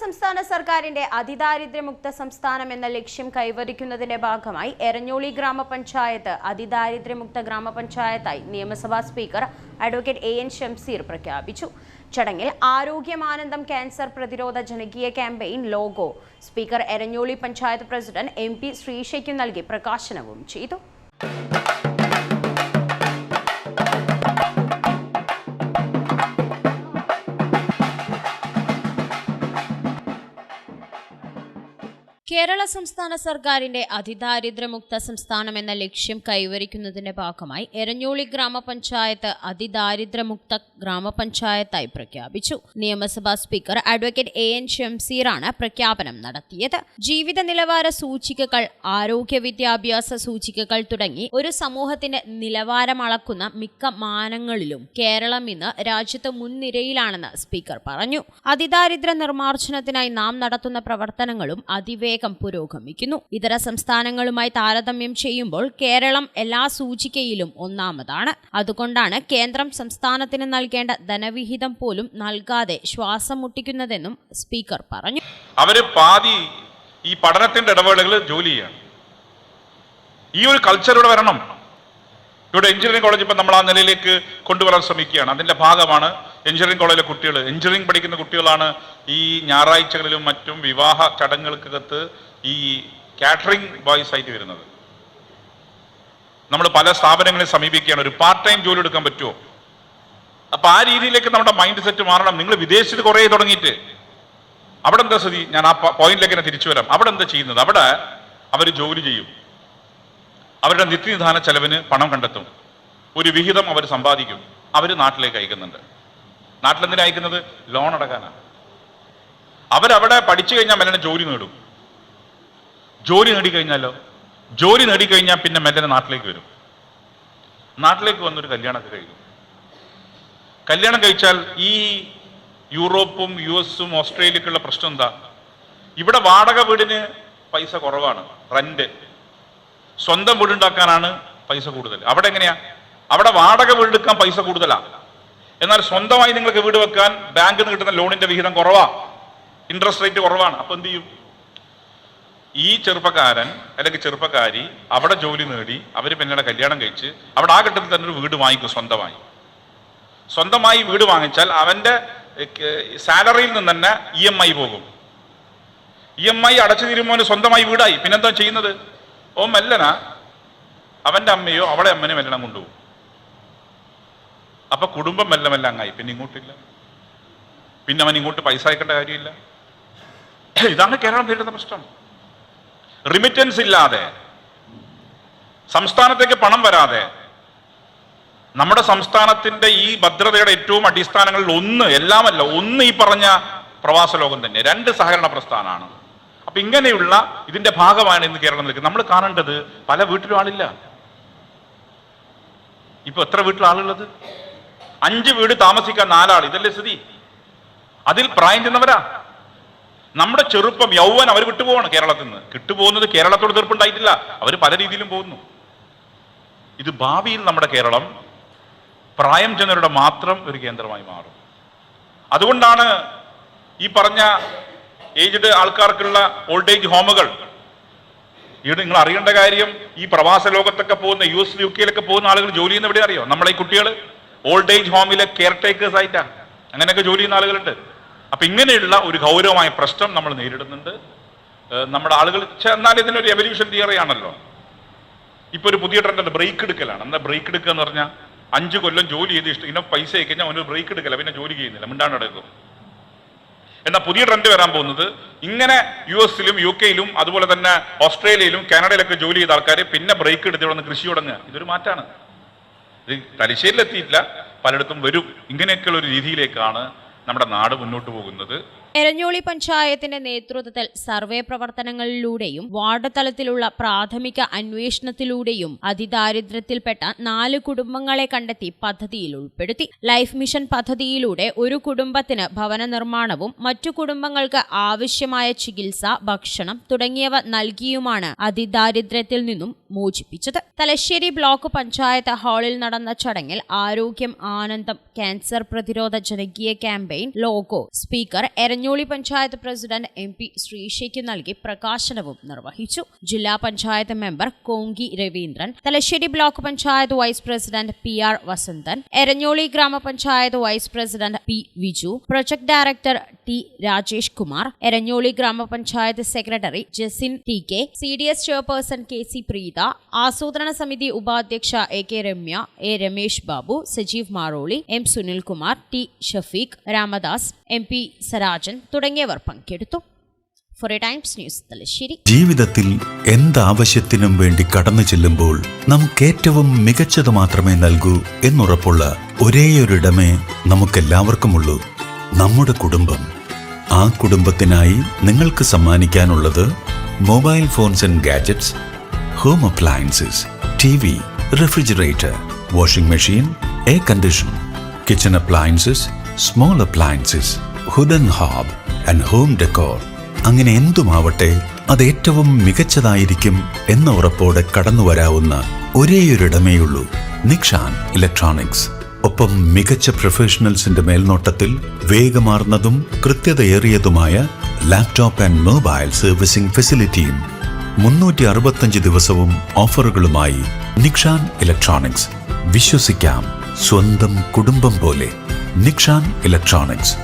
സംസ്ഥാന സർക്കാരിന്റെ അതിദാരിദ്ര്യമുക്ത സംസ്ഥാനം എന്ന ലക്ഷ്യം കൈവരിക്കുന്നതിന്റെ ഭാഗമായി എരഞ്ഞോളി ഗ്രാമപഞ്ചായത്ത് അതിദാരിദ്ര്യമുക്ത ഗ്രാമപഞ്ചായത്തായി നിയമസഭാ speaker advocate A N Shamseer പ്രഖ്യാപിച്ചു. ചടങ്ങിൽ ആരോഗ്യമാനന്ദം ക്യാൻസർ പ്രതിരോധ ജനകീയ campaign logo. Speaker Eranholi panchayat president M P ശ്രീഷയ്ക്കും നൽകി പ്രകാശനവും ചെയ്തു. കേരള സംസ്ഥാന സർക്കാരിന്റെ അതിദാരിദ്ര്യമുക്ത സംസ്ഥാനം എന്ന ലക്ഷ്യം കൈവരിക്കുന്നതിന്റെ ഭാഗമായി എരഞ്ഞോളി ഗ്രാമപഞ്ചായത്ത് അതിദാരിദ്ര്യമുക്ത ഗ്രാമപഞ്ചായത്തായി പ്രഖ്യാപിച്ചു. നിയമസഭാ സ്പീക്കർ അഡ്വക്കേറ്റ് എ എൻ ഷംസീറാണ് പ്രഖ്യാപനം നടത്തിയത്. ജീവിത നിലവാര സൂചികകൾ ആരോഗ്യ വിദ്യാഭ്യാസ സൂചികകൾ തുടങ്ങി ഒരു സമൂഹത്തിന്റെ നിലവാരം അളക്കുന്ന മിക്ക മാനങ്ങളിലും കേരളം ഇന്ന് രാജ്യത്ത് മുൻനിരയിലാണെന്ന് സ്പീക്കർ പറഞ്ഞു. അതിദാരിദ്ര്യ നിർമ്മാർജനത്തിനായി നാം നടത്തുന്ന പ്രവർത്തനങ്ങളും അതിവേഗം പുരോഗമിക്കുന്നു. ഇതര സംസ്ഥാനങ്ങളുമായി താരതമ്യം ചെയ്യുമ്പോൾ കേരളം എല്ലാ സൂചികയിലും ഒന്നാമതാണ്. അതുകൊണ്ടാണ് കേന്ദ്രം സംസ്ഥാനത്തിന് നൽകേണ്ട ധനവിഹിതം പോലും നൽകാതെ ശ്വാസം മുട്ടിക്കുന്നതെന്നും സ്പീക്കർ പറഞ്ഞു. അവർ പാതി ഈ പഠനത്തിന്റെ ഇടപെടലുകൾ ജോലി ചെയ്യാണ്. ഈ ഒരു കൾച്ചർ ഇവിടെ വരണം. ഇവിടെ എഞ്ചിനീയറിംഗ് കോളേജ് ഇപ്പം നമ്മൾ ആ നിലയിലേക്ക് കൊണ്ടുവരാൻ ശ്രമിക്കുകയാണ്. അതിന്റെ ഭാഗമാണ് എഞ്ചിനീയറിംഗ് കോളേജിലെ കുട്ടികൾ എഞ്ചിനീയറിംഗ് പഠിക്കുന്ന കുട്ടികളാണ് ഈ ഞായറാഴ്ചകളിലും മറ്റും വിവാഹ ചടങ്ങുകൾക്കകത്ത് ഈ കാറ്ററിംഗ് ബോയ്സ് ആയിട്ട് വരുന്നത്. നമ്മൾ പല സ്ഥാപനങ്ങളെ സമീപിക്കുകയാണ്. ഒരു പാർട്ട് ടൈം ജോലി എടുക്കാൻ പറ്റുമോ? അപ്പൊ ആ രീതിയിലേക്ക് നമ്മുടെ മൈൻഡ് സെറ്റ് മാറണം. നിങ്ങൾ വിദേശത്ത് കുറേ തുടങ്ങിയിട്ട്. അവിടെ എന്താ സ്ഥിതി? ഞാൻ ആ പോയിന്റിലേക്ക് തന്നെ തിരിച്ചു വരാം. അവിടെ എന്താ ചെയ്യുന്നത്? അവിടെ അവർ ജോലി ചെയ്യും. അവരുടെ നിത്യനിധാന ചെലവിന് പണം കണ്ടെത്തും. ഒരു വിഹിതം അവർ സമ്പാദിക്കും. അവർ നാട്ടിലേക്ക് അയക്കുന്നുണ്ട്. നാട്ടിലെന്തിനാ അയക്കുന്നത്? ലോൺ അടക്കാനാണ്. അവരവിടെ പഠിച്ചു കഴിഞ്ഞാൽ മെല്ലെ ജോലി നേടും. ജോലി നേടിക്കഴിഞ്ഞാലോ? ജോലി നേടിക്കഴിഞ്ഞാൽ പിന്നെ മെല്ലനെ നാട്ടിലേക്ക് വരും. നാട്ടിലേക്ക് വന്നൊരു കല്യാണമൊക്കെ കഴിക്കും. കല്യാണം കഴിച്ചാൽ ഈ യൂറോപ്പും യു എസും ഓസ്ട്രേലിയക്കുള്ള പ്രശ്നം എന്താ? ഇവിടെ വാടക വീടിന് പൈസ കുറവാണ് റെന്റ്. സ്വന്തം വീടുണ്ടാക്കാനാണ് പൈസ കൂടുതൽ. അവിടെ എങ്ങനെയാ? അവിടെ വാടക വീടെടുക്കാൻ പൈസ കൂടുതലാ. എന്നാൽ സ്വന്തമായി നിങ്ങൾക്ക് വീട് വെക്കാൻ ബാങ്കിൽ നിന്ന് കിട്ടുന്ന ലോണിന്റെ വിഹിതം കുറവാ. ഇൻട്രസ്റ്റ് റേറ്റ് കുറവാണ്. അപ്പൊ എന്ത് ചെയ്യും? ഈ ചെറുപ്പക്കാരൻ അല്ലെങ്കിൽ ചെറുപ്പക്കാരി അവിടെ ജോലി നേടി അവർ പിന്നീട് കല്യാണം കഴിച്ച് അവിടെ ആ ഘട്ടത്തിൽ തന്നെ ഒരു വീട് വാങ്ങിക്കും സ്വന്തമായി. സ്വന്തമായി വീട് വാങ്ങിച്ചാൽ അവന്റെ സാലറിയിൽ നിന്ന് തന്നെ ഇ എം ഐ പോകും. ഇ എം ഐ അടച്ചു തീരുമ്പോൾ സ്വന്തമായി വീടായി. പിന്നെന്താ ചെയ്യുന്നത്? ഓ മെല്ലന. അവന്റെ അമ്മയോ അവളെ അമ്മനെ മെല്ലണം കൊണ്ടുപോകും. അപ്പൊ കുടുംബം മെല്ലെ മെല്ലെ അങ്ങായി. പിന്നെ ഇങ്ങോട്ടില്ല. പിന്നെ അവൻ ഇങ്ങോട്ട് പൈസ അയക്കേണ്ട കാര്യമില്ല. ഇതാണ് കേരളം നേരിടുന്ന പ്രശ്നം. റിമിറ്റൻസ് ഇല്ലാതെ സംസ്ഥാനത്തേക്ക് പണം വരാതെ നമ്മുടെ സംസ്ഥാനത്തിന്റെ ഈ ഭദ്രതയുടെ ഏറ്റവും അടിസ്ഥാനങ്ങളിൽ ഒന്ന് എല്ലാമല്ല ഒന്ന് ഈ പറഞ്ഞ പ്രവാസ ലോകം തന്നെ. രണ്ട് സഹകരണ പ്രസ്ഥാനമാണ് അപ്പൊ ഇങ്ങനെയുള്ള ഇതിന്റെ ഭാഗമാണ് ഇന്ന് കേരളം നിൽക്കുന്നത്. നമ്മൾ കാണേണ്ടത് പല വീട്ടിലും ആളില്ല. ഇപ്പൊ എത്ര വീട്ടിൽ ആളുള്ളത്? അഞ്ച് വീട് താമസിക്കാൻ നാലാൾ ഇതല്ലേ സ്ഥിതി? അതിൽ പ്രായം ചെന്നവരാ? നമ്മുടെ ചെറുപ്പം യൗവൻ അവർ വിട്ടുപോവാണ് കേരളത്തിൽ നിന്ന്. കിട്ടുപോകുന്നത് കേരളത്തോട് തീർപ്പുണ്ടായിട്ടില്ല അവർ പല രീതിയിലും പോകുന്നു. ഇത് ഭാവിയിൽ നമ്മുടെ കേരളം പ്രായം ചെന്നവരുടെ മാത്രം ഒരു കേന്ദ്രമായി മാറും. അതുകൊണ്ടാണ് ഈ പറഞ്ഞ ഏജ്ഡ് ആൾക്കാർക്കുള്ള ഓൾഡ് ഏജ് ഹോമുകൾ. ഇവിടെ നിങ്ങൾ അറിയേണ്ട കാര്യം ഈ പ്രവാസ ലോകത്തൊക്കെ പോകുന്ന യു എസ് യു കെയിലൊക്കെ പോകുന്ന ആളുകൾ ജോലി ചെയ്യുന്ന എവിടെ അറിയോ? നമ്മളെ ഈ കുട്ടികൾ ഓൾഡ് ഏജ് ഹോമിലെ കെയർ ടേക്കേഴ്സ് ആയിട്ടാണ്. അങ്ങനെയൊക്കെ ജോലി ചെയ്യുന്ന ആളുകളുണ്ട്. അപ്പൊ ഇങ്ങനെയുള്ള ഒരു ഗൗരവമായ പ്രശ്നം നമ്മൾ നേരിടുന്നുണ്ട്. നമ്മുടെ ആളുകൾ എന്നാൽ ഇതിനൊരു എവല്യൂഷൻ തിയറി ആണല്ലോ. ഇപ്പൊ ഒരു പുതിയ ട്രെൻഡ് ബ്രേക്ക് എടുക്കലാണ്. എന്താ ബ്രേക്ക് എടുക്കുക എന്ന് പറഞ്ഞാൽ അഞ്ചു കൊല്ലം ജോലി ചെയ്ത് ഇഷ്ടം ഇന്ന പൈസ അയക്കഴിഞ്ഞാൽ അവനൊരു അവന് ബ്രേക്ക് എടുക്കല പിന്നെ ജോലി ചെയ്യുന്നില്ല മിണ്ടാണ് എടുക്കും എന്നാൽ പുതിയ ട്രെൻഡ് വരാൻ പോകുന്നത് ഇങ്ങനെ യു എസിലും യു കെയിലും അതുപോലെ തന്നെ ഓസ്ട്രേലിയയിലും കാനഡയിലൊക്കെ ജോലി ചെയ്ത ആൾക്കാർ പിന്നെ ബ്രേക്ക് എടുത്ത് ഇവിടെ നിന്ന് കൃഷി തുടങ്ങുക. ഇതൊരു മാറ്റാണ്. ഇത് തലശ്ശേരിയിലെത്തിയിട്ടില്ല പലയിടത്തും വരും. ഇങ്ങനെയൊക്കെയുള്ള ഒരു രീതിയിലേക്കാണ് നമ്മുടെ നാട് മുന്നോട്ട് പോകുന്നത് എരഞ്ഞോളി പഞ്ചായത്തിന്റെ നേതൃത്വത്തിൽ സർവേ പ്രവർത്തനങ്ങളിലൂടെയും വാർഡ് തലത്തിലുള്ള പ്രാഥമിക അന്വേഷണത്തിലൂടെയും അതിദാരിദ്ര്യത്തിൽപ്പെട്ട നാല് കുടുംബങ്ങളെ കണ്ടെത്തി പദ്ധതിയിൽ ഉൾപ്പെടുത്തി. ലൈഫ് മിഷൻ പദ്ധതിയിലൂടെ ഒരു കുടുംബത്തിന് ഭവന നിർമ്മാണവും മറ്റു കുടുംബങ്ങൾക്ക് ആവശ്യമായ ചികിത്സ ഭക്ഷണം തുടങ്ങിയവ നൽകിയുമാണ് അതിദാരിദ്ര്യത്തിൽ നിന്നും മോചിപ്പിച്ചത്. തലശ്ശേരി ബ്ലോക്ക് പഞ്ചായത്ത് ഹാളിൽ നടന്ന ചടങ്ങിൽ ആരോഗ്യം ആനന്ദം ക്യാൻസർ പ്രതിരോധ ജനകീയ campaign logo speaker Eranholi panchayat president M P ശ്രീശയ്ക്ക് നൽകി പ്രകാശനവും നിർവഹിച്ചു. ജില്ലാ panchayat member Konki Raveendran Thalassery block panchayat vice president P R Vasanthan Eranholi ഗ്രാമപഞ്ചായത്ത് vice president P Viju project director T Rajesh Kumar Eranholi ഗ്രാമപഞ്ചായത്ത് secretary Jasin T K C D S chairperson K C Preetha ആസൂത്രണ സമിതി ഉപാധ്യക്ഷ A K Ramya A Ramesh Babu Sajeev Maroli M Sunilkumar T Shafeeq Ramadas M P Sarajan തുടങ്ങിയവർ പങ്കെടുത്തു. Times News Thalassery. ജീവിതത്തിൽ എന്താവശ്യത്തിനും വേണ്ടി കടന്നു ചെല്ലുമ്പോൾ നമുക്ക് ഏറ്റവും മികച്ചത് മാത്രമേ നൽകൂ എന്നുറപ്പുള്ള ഒരേയൊരിടമേ നമുക്കെല്ലാവർക്കുമുള്ളൂ. നമ്മുടെ കുടുംബം. ആ കുടുംബത്തിനായി നിങ്ങൾക്ക് സമ്മാനിക്കാനുള്ളത് mobile phones and gadgets home appliances T V refrigerator washing machine air condition kitchen appliances small appliances hood and hob and home decor. അങ്ങനെ എന്തുമാവട്ടെ അത് ഏറ്റവും മികച്ചതായിരിക്കും എന്ന ഉറപ്പോടെ കടന്നു വരാവുന്ന ഒരേയൊരിടമേയുള്ളൂ നിക്ഷാൻ ഇലക്ട്രോണിക്സ്. ഒപ്പം മികച്ച പ്രൊഫഷണൽസിന്റെ മേൽനോട്ടത്തിൽ വേഗമാർന്നതും കൃത്യതയേറിയതുമായ ലാപ്ടോപ്പ് ആൻഡ് മൊബൈൽ സർവീസിംഗ് ഫെസിലിറ്റിയും മുന്നൂറ്റി അറുപത്തഞ്ച് ദിവസവും ഓഫറുകളുമായി നിക്ഷാൻ ഇലക്ട്രോണിക്സ്. വിശ്വസിക്കാം. സ്വന്തം കുടുംബം പോലെ നിക്ഷാൻ ഇലക്ട്രോണിക്സ്.